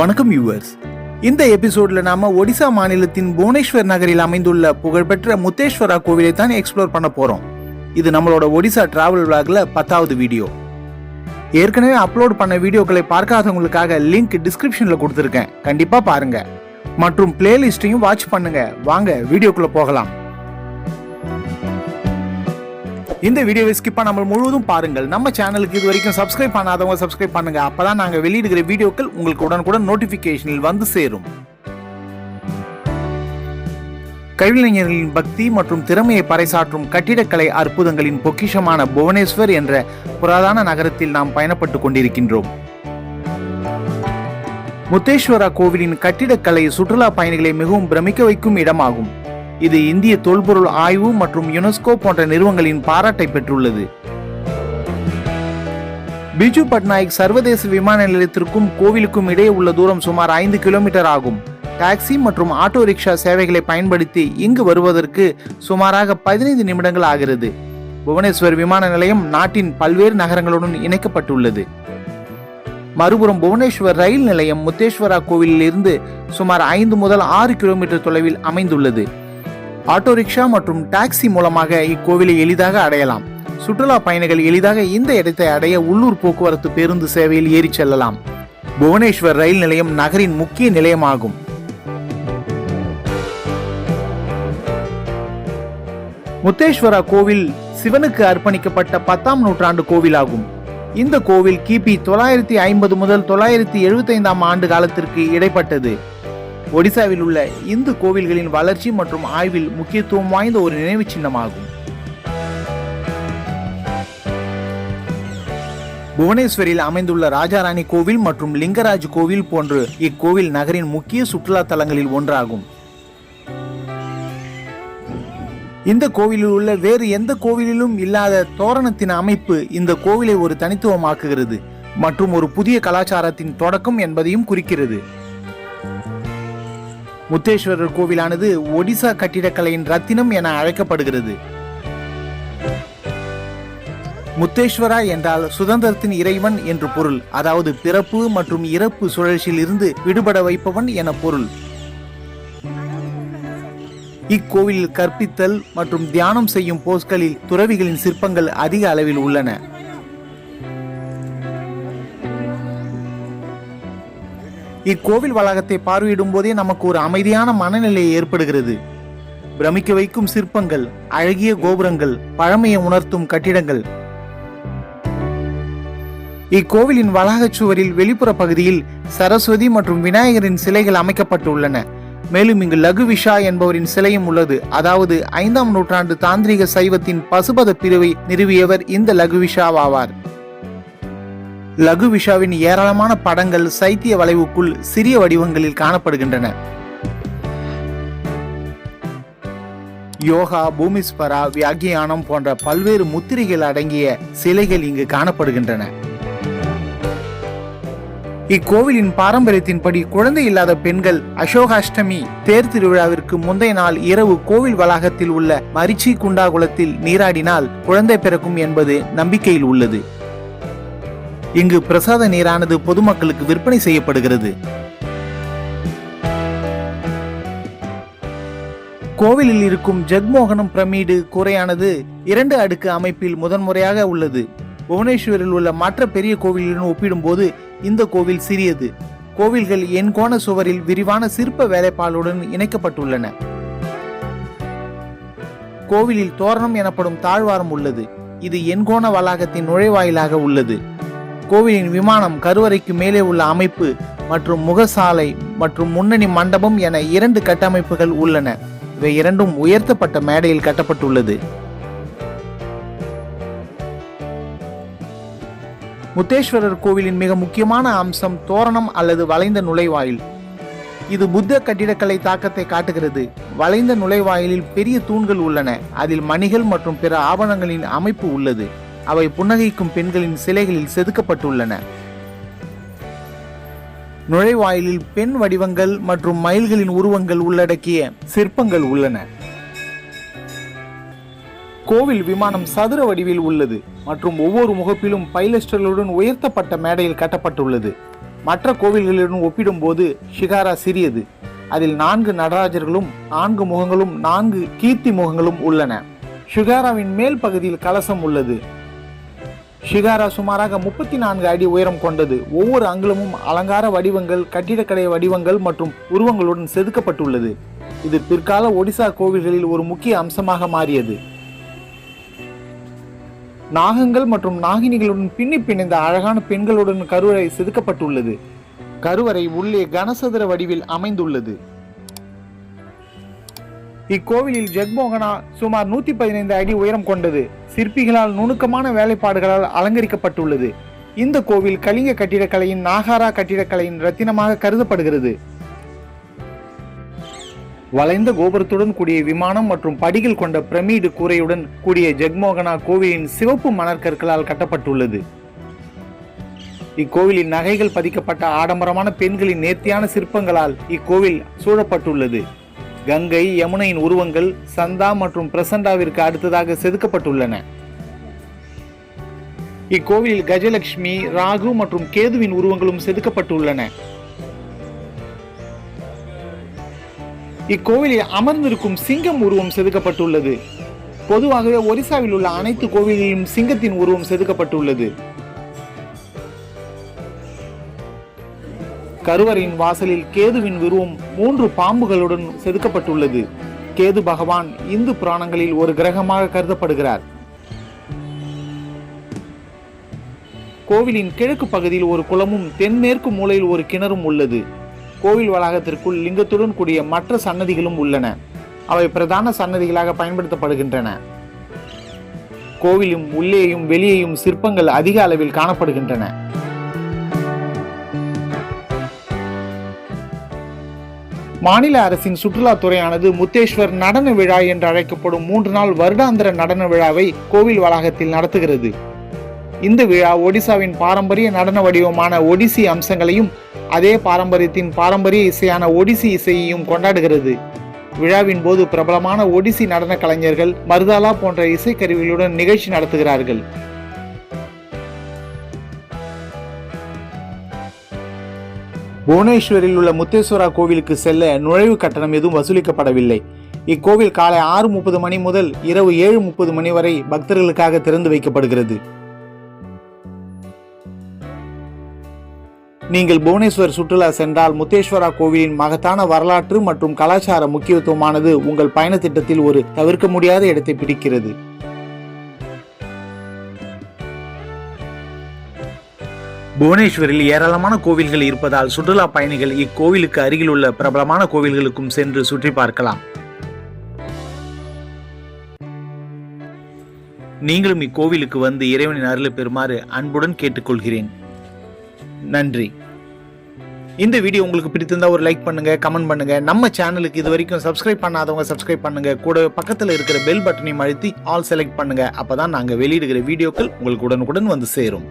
வணக்கம் யூவர்ஸ் இந்த எபிசோட்ல நாம ஒடிசா மாநிலத்தின் புவனேஸ்வர் நகரில் அமைந்துள்ள புகழ்பெற்ற முத்தேஸ்வரா கோவிலை தான் எக்ஸ்ப்ளோர் பண்ண போறோம். இது நம்மளோட ஒடிசா டிராவல் விளாக்ல பத்தாவது வீடியோ ஏற்கனவே அப்லோட் பண்ண வீடியோக்களை பார்க்காதவங்களுக்காக லிங்க் டிஸ்கிரிப்ஷன்ல கொடுத்துருக்கேன். கண்டிப்பா பாருங்க. மற்றும் பிளேலிஸ்டையும் வாட்ச் பண்ணுங்க. வாங்க வீடியோக்குள்ள போகலாம். இந்த வீடியோவை ஸ்கிப் பண்ணாமல் முழுவதும் பாருங்கள். நம்ம சேனலுக்கு இது வரைக்கும் சப்ஸ்கிரைப் பண்ணாதவங்க சப்ஸ்கிரைப் பண்ணுங்க. அப்பதான் நாங்க வெளியிடுகிற வீடியோக்கள் உங்களுக்கு உடனுக்குடன் நோட்டிபிகேஷனில் வந்து சேரும். கைவினைஞர்களின் பக்தி மற்றும் திறமையை பறைசாற்றும் கட்டிடக்கலை அற்புதங்களின் பொக்கிஷமான புவனேஸ்வர் என்ற புராதன நகரத்தில் நாம் பயணப்பட்டு கொண்டிருக்கின்றோம். முத்தேஸ்வரா கோவிலின் கட்டிடக்கலை சுற்றுலா பயணிகளை மிகவும் பிரமிக்க வைக்கும் இடமாகும். இது இந்திய தொல்பொருள் ஆய்வு மற்றும் யுனெஸ்கோ போன்ற நிறுவனங்களின் பாராட்டை பெற்றுள்ளது. பிஜு பட்நாயக் சர்வதேச விமான நிலையத்திற்கும் கோவிலுக்கும் இடையே உள்ள தூரம் சுமார் ஐந்து கிலோமீட்டர் ஆகும். டாக்ஸி மற்றும் ஆட்டோ ரிக்ஷா சேவைகளை பயன்படுத்தி இங்கு வருவதற்கு சுமாராக பதினைந்து நிமிடங்கள் ஆகிறது. புவனேஸ்வர் விமான நிலையம் நாட்டின் பல்வேறு நகரங்களுடன் இணைக்கப்பட்டுள்ளது. மறுபுறம் புவனேஸ்வர் ரயில் நிலையம் முத்தேஸ்வரா கோவிலில் இருந்து சுமார் ஐந்து முதல் ஆறு கிலோமீட்டர் தொலைவில் அமைந்துள்ளது. ஆட்டோ ரிக்ஷா மற்றும் டாக்ஸி மூலமாக இக்கோவிலை எளிதாக அடையலாம். சுற்றுலா பயணிகள் எளிதாக இந்த இடத்தை அடைய உள்ளூர் போக்குவரத்து பேருந்து சேவையில் ஏறி செல்லலாம். புவனேஸ்வர் ரயில் நிலையம் நகரின் முக்கிய நிலையமாகும். முத்தேஸ்வரா கோவில் சிவனுக்கு அர்ப்பணிக்கப்பட்ட பத்தாம் நூற்றாண்டு கோவிலாகும். இந்த கோவில் கிபி தொள்ளாயிரத்தி ஐம்பது முதல் தொள்ளாயிரத்தி எழுபத்தைந்தாம் ஆண்டு காலத்திற்கு இடைப்பட்டது. ஒடிசாவில் உள்ள இந்து கோவில்களின் வளர்ச்சி மற்றும் ஆய்வில் முக்கியத்துவம் வாய்ந்த ஒரு நினைவு சின்னமாகும். புவனேஸ்வரில் அமைந்துள்ள ராஜாராணி கோவில் மற்றும் லிங்கராஜ் கோவில் போன்று இக்கோவில் நகரின் முக்கிய சுற்றுலா தலங்களில் ஒன்றாகும். இந்த கோவிலில் உள்ள வேறு எந்த கோவிலிலும் இல்லாத தோரணத்தின் அமைப்பு இந்த கோவிலை ஒரு தனித்துவமாக்குகிறது மற்றும் ஒரு புதிய கலாச்சாரத்தின் தொடக்கம் என்பதையும் குறிக்கிறது. முத்தேஸ்வரர் கோவிலானது ஒடிசா கட்டிடக்கலையின் ரத்தினம் என அழைக்கப்படுகிறது. முத்தேஸ்வரா என்றால் சுதந்திரத்தின் இறைவன் என்று பொருள். அதாவது பிறப்பு மற்றும் இறப்பு சுழற்சியில் இருந்து விடுபட வைப்பவன் என பொருள். இக்கோவிலில் கற்பித்தல் மற்றும் தியானம் செய்யும் போஸ்களில் துறவிகளின் சிற்பங்கள் அதிக அளவில் உள்ளன. இக்கோவில் வளாகத்தை பார்வையிடும் போதே நமக்கு ஒரு அமைதியான மனநிலை ஏற்படுகிறது. பிரமிக்க வைக்கும் சிற்பங்கள் அழகிய கோபுரங்கள் பழமையை உணர்த்தும் கட்டிடங்கள். இக்கோவிலின் வளாகச் சுவரில் வெளிப்புற பகுதியில் சரஸ்வதி மற்றும் விநாயகரின் சிலைகள் அமைக்கப்பட்டுள்ளன. மேலும் இங்கு லகு விஷா என்பவரின் சிலையும் உள்ளது. அதாவது ஐந்தாம் நூற்றாண்டு தாந்திரிக சைவத்தின் பசுபத பிரிவை நிறுவியவர் இந்த லகு விஷாவாவார். லகு விஷாவின் ஏராளமான படங்கள் சைத்திய வளைவுக்குள் சிறிய வடிவங்களில் காணப்படுகின்றன. யோகா பூமிஸ்வரா வியாகியானம் போன்ற பல்வேறு முத்திரைகள் அடங்கிய சிலைகள் இங்கு காணப்படுகின்றன. இக்கோவிலின் பாரம்பரியத்தின்படி குழந்தை இல்லாத பெண்கள் அசோகாஷ்டமி தேர் திருவிழாவிற்கு முந்தைய நாள் இரவு கோவில் வளாகத்தில் உள்ள மரிச்சி குண்டாகுளத்தில் நீராடினால் குழந்தை பிறக்கும் என்பது நம்பிக்கையில் உள்ளது. இங்கு பிரசாத நீரானது பொதுமக்களுக்கு விற்பனை செய்யப்படுகிறது. கோவிலில் இருக்கும் ஜெக்மோகனம் பிரமிடு கூரையானது இரண்டு அடுக்கு அமைப்பில் முதன்முறையாக உள்ளது. புவனேஸ்வரில் உள்ள மற்ற பெரிய கோவிலுடன் ஒப்பிடும்போது இந்த கோவில் சிறியது. கோவில்கள் எண்கோண சுவரில் விரிவான சிற்ப வேலைப்பாடுடன் இணைக்கப்பட்டுள்ளன. கோவிலில் தோரணம் எனப்படும் தாழ்வாரம் உள்ளது. இது எண்கோண வளாகத்தின் நுழைவாயிலாக உள்ளது. கோவிலின் விமானம் கருவறைக்கு மேலே உள்ள அமைப்பு மற்றும் முகசாலை மற்றும் முன்னணி மண்டபம் என இரண்டு கட்டமைப்புகள் உள்ளன. இவை இரண்டும் உயர்த்தப்பட்ட மேடையில் கட்டப்பட்டுள்ளது. முத்தேஸ்வரர் கோவிலின் மிக முக்கியமான அம்சம் தோரணம் அல்லது வளைந்த நுழைவாயில். இது புத்த கட்டிடக்கலை தாக்கத்தை காட்டுகிறது. வளைந்த நுழைவாயிலில் பெரிய தூண்கள் உள்ளன. அதில் மணிகள் மற்றும் பிற ஆவணங்களின் அமைப்பு உள்ளது. அவை புன்னகைக்கும் பெண்களின் சிலைகளில் செதுக்கப்பட்டுள்ளன. நுழைவாயிலில் பெண் வடிவங்கள் மற்றும் மயில்களின் உருவங்கள் உள்ளடக்கிய சிற்பங்கள் உள்ளன. கோவில் விமானம் சதுர வடிவில் உள்ளது மற்றும் ஒவ்வொரு முகப்பிலும் பைலஸ்டர்களுடன் உயர்த்தப்பட்ட மேடையில் கட்டப்பட்டுள்ளது. மற்ற கோவில்களுடன் ஒப்பிடும்போது ஷிகாரா சிறியது. அதில் நான்கு நடராஜர்களும் நான்கு முகங்களும் நான்கு கீர்த்தி முகங்களும் உள்ளன. ஷிகாராவின் மேல் பகுதியில் கலசம் உள்ளது. ஷிகாரா சுமாராக முப்பத்தி நான்கு அடி உயரம் கொண்டது. ஒவ்வொரு அங்குலமும் அலங்கார வடிவங்கள் கட்டிடக்கலை வடிவங்கள் மற்றும் உருவங்களுடன் செதுக்கப்பட்டுள்ளது. இது பிற்கால ஒடிசா கோவில்களில் ஒரு முக்கிய அம்சமாக மாறியது. நாகங்கள் மற்றும் நாகினிகளுடன் பின்னி பிணைந்த அழகான பெண்களுடன் கருவறை செதுக்கப்பட்டுள்ளது. கருவறை உள்ளே கனசதுர வடிவில் அமைந்துள்ளது. இக்கோவிலில் ஜெக்மோகனா சுமார் நூத்தி பதினைந்து அடி உயரம் கொண்டது. சிற்பிகளால் நுணுக்கமான வேலைப்பாடுகளால் அலங்கரிக்கப்பட்டுள்ளது. இந்த கோவில் கலிங்க கட்டிடக்கலையின் நாகாரா கட்டிடக்கலையின் ரத்தினமாக கருதப்படுகிறது. வளைந்த கோபுரத்துடன் கூடிய விமானம் மற்றும் படிகள் கொண்ட பிரமிடு கூரையுடன் கூடிய ஜெக்மோகனா கோவிலின் சிவப்பு மணற்கற்களால் கட்டப்பட்டுள்ளது. இக்கோவிலின் நகைகள் பதிக்கப்பட்ட ஆடம்பரமான பெண்களின் நேர்த்தியான சிற்பங்களால் இக்கோவில் சூழப்பட்டுள்ளது. கங்கை யமுனையின் உருவங்கள் சந்தா மற்றும் பிரசண்டாவிற்கு அடுத்ததாக செதுக்கப்பட்டுள்ளன. இக்கோவிலில் கஜலட்சுமி ராகு மற்றும் கேதுவின் உருவங்களும் செதுக்கப்பட்டுள்ளன. இக்கோவிலில் அமர்ந்திருக்கும் சிங்கம் உருவம் செதுக்கப்பட்டுள்ளது. பொதுவாகவே ஒரிசாவில் உள்ள அனைத்து கோவிலிலும் சிங்கத்தின் உருவம் செதுக்கப்பட்டுள்ளது. கருவறையின் வாசலில் கேதுவின் உருவம் மூன்று பாம்புகளுடன் செதுக்கப்பட்டுள்ளது. கேது பகவான் இந்து புராணங்களில் ஒரு கிரகமாக கருதப்படுகிறார். கோவிலின் கிழக்கு பகுதியில் ஒரு குளமும் தென்மேற்கு மூலையில் ஒரு கிணறும் உள்ளது. கோவில் வளாகத்திற்குள் லிங்கத்துடன் கூடிய மற்ற சன்னதிகளும் உள்ளன. அவை பிரதான சன்னதிகளாக பயன்படுத்தப்படுகின்றன. கோவிலும் உள்ளேயும் வெளியேயும் சிற்பங்கள் அதிக அளவில் காணப்படுகின்றன. மாநில அரசின் சுற்றுலாத்துறையானது முத்தேஸ்வர் நடன விழா என்று அழைக்கப்படும் மூன்று நாள் வருடாந்திர நடன விழாவை கோவில் வளாகத்தில் நடத்துகிறது. இந்த விழா ஒடிசாவின் பாரம்பரிய நடன வடிவமான ஒடிசி அம்சங்களையும் அதே பாரம்பரியத்தின் பாரம்பரிய இசையான ஒடிசி இசையையும் கொண்டாடுகிறது. விழாவின் போது பிரபலமான ஒடிசி நடன கலைஞர்கள் மருதாலா போன்ற இசைக்கருவிகளுடன் நிகழ்ச்சி நடத்துகிறார்கள். புவனேஸ்வரில் உள்ள முத்தேஸ்வரா கோவிலுக்கு செல்ல நுழைவு கட்டணம் எதுவும் வசூலிக்கப்படவில்லை. இக்கோவில் காலை ஆறு முப்பது மணி முதல் இரவு ஏழு முப்பது மணி வரை பக்தர்களுக்காக திறந்து வைக்கப்படுகிறது. நீங்கள் புவனேஸ்வர் சுற்றுலா சென்றால் முத்தேஸ்வரா கோவிலின் மகத்தான வரலாற்று மற்றும் கலாச்சார முக்கியத்துவமானது உங்கள் பயண திட்டத்தில் ஒரு தவிர்க்க முடியாத இடத்தை பிடிக்கிறது. புவனேஸ்வரில் ஏராளமான கோவில்கள் இருப்பதால் சுற்றுலா பயணிகள் இக்கோவிலுக்கு அருகில் உள்ள பிரபலமான கோவில்களுக்கும் சென்று சுற்றி பார்க்கலாம். நீங்களும் இக்கோவிலுக்கு வந்து இறைவனின் அருளை பெறுமாறு அன்புடன் கேட்டுக்கொள்கிறேன். நன்றி. இந்த வீடியோ உங்களுக்கு பிடித்திருந்தா ஒரு லைக் பண்ணுங்க கமெண்ட் பண்ணுங்க. நம்ம சேனலுக்கு இது வரைக்கும் சப்ஸ்கிரைப் பண்ணாதவங்க சப்ஸ்கிரைப் பண்ணுங்க. கூட பக்கத்தில் இருக்கிற பெல் பட்டனையும் அழுத்தி ஆல் செலக்ட் பண்ணுங்க. அப்பதான் நாங்கள் வெளியிடுகிற வீடியோக்கள் உங்களுக்கு உடனுக்குடன் வந்து சேரும்.